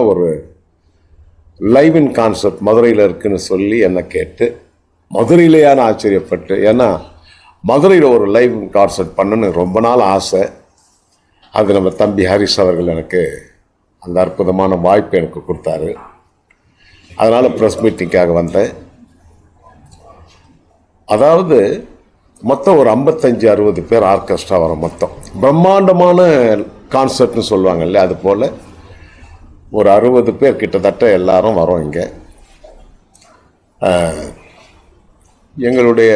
ஒரு live in concept மதுரையில் இருக்குன்னு சொல்லி என்னை கேட்டு மதுரையிலேயான ஆச்சரியப்பட்டு ஏன்னா மதுரையில் ஒரு லைவ் கான்செப்ட் பண்ணணும்னு ரொம்ப நாள் ஆசை. அது நம்ம தம்பி ஹரிஷ் அவர்கள் எனக்கு அந்த அற்புதமான வாய்ப்பு எனக்கு கொடுத்தாரு. அதனால் ப்ரெஸ் மீட்டிங்காக வந்தேன். அதாவது மொத்தம் ஒரு ஐம்பத்தஞ்சு அறுபது பேர் ஆர்கெஸ்ட்ரா வரும் மொத்தம். பிரம்மாண்டமான கான்சர்ட்னு சொல்லுவாங்க இல்லையா அது போல் ஒரு அறுபது பேர் கிட்டத்தட்ட எல்லாரும் வரோம் இங்கே. எங்களுடைய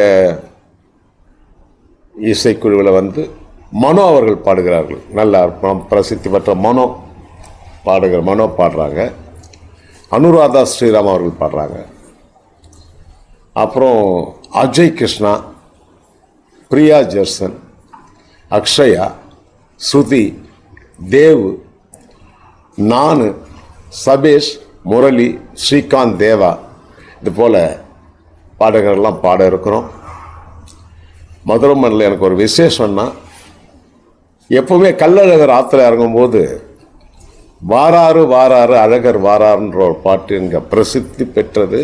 இசைக்குழுவில் வந்து மனோ அவர்கள் பாடுகிறார்கள். நல்ல பிரசித்தி பெற்ற மனோ பாடுகிற மனோ பாடுறாங்க. அனுராதா ஸ்ரீராம் அவர்கள் பாடுறாங்க. அப்புறம் அஜய் கிருஷ்ணா பிரியா ஜெர்சன் அக்ஷயா ஸ்ருதி தேவ் நான் சபேஷ் முரளி ஸ்ரீகாந்த் தேவா. இது போல் பாடகர்கள்லாம் பாட இருக்கிறோம். மதுரை மண்ணில் எனக்கு ஒரு விசேஷம்னா எப்போவுமே கள்ளழகர் ஆற்றுல இறங்கும்போது வாராறு வாராறு அழகர் வாராருன்ற ஒரு பாட்டு இங்கே பிரசித்தி பெற்றது.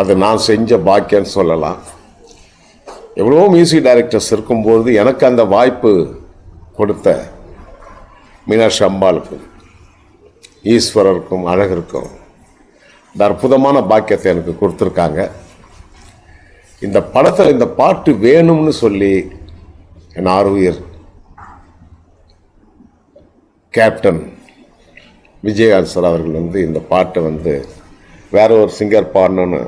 அது நான் செஞ்ச பாக்கியன்னு சொல்லலாம். எவ்வளோ மியூசிக் டைரக்டர்ஸ் இருக்கும்போது எனக்கு அந்த வாய்ப்பு கொடுத்த மீனாட்சி அம்பாளுக்கு. ஈஸ்வரருக்கும் அழகருக்கும் இந்த அற்புதமான பாக்கியத்தை எனக்கு கொடுத்துருக்காங்க. இந்த படத்தில் இந்த பாட்டு வேணும்னு சொல்லி என் ஆர்வியர் கேப்டன் விஜயகாந்த் சார் அவர்கள் வந்து இந்த பாட்டை வந்து வேற ஒரு சிங்கர் பாடணும்னு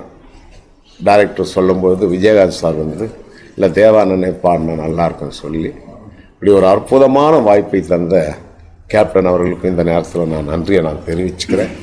டைரக்டர் சொல்லும்போது விஜயகாந்த் சார் வந்து இல்லை தேவானனே பாடினா நல்லாயிருக்குன்னு சொல்லி இப்படி ஒரு அற்புதமான வாய்ப்பை தந்த கேப்டன் அவர்களுக்கும் இந்த நேரத்தில் நான் நன்றியை நான் தெரிவிச்சுக்கிறேன்.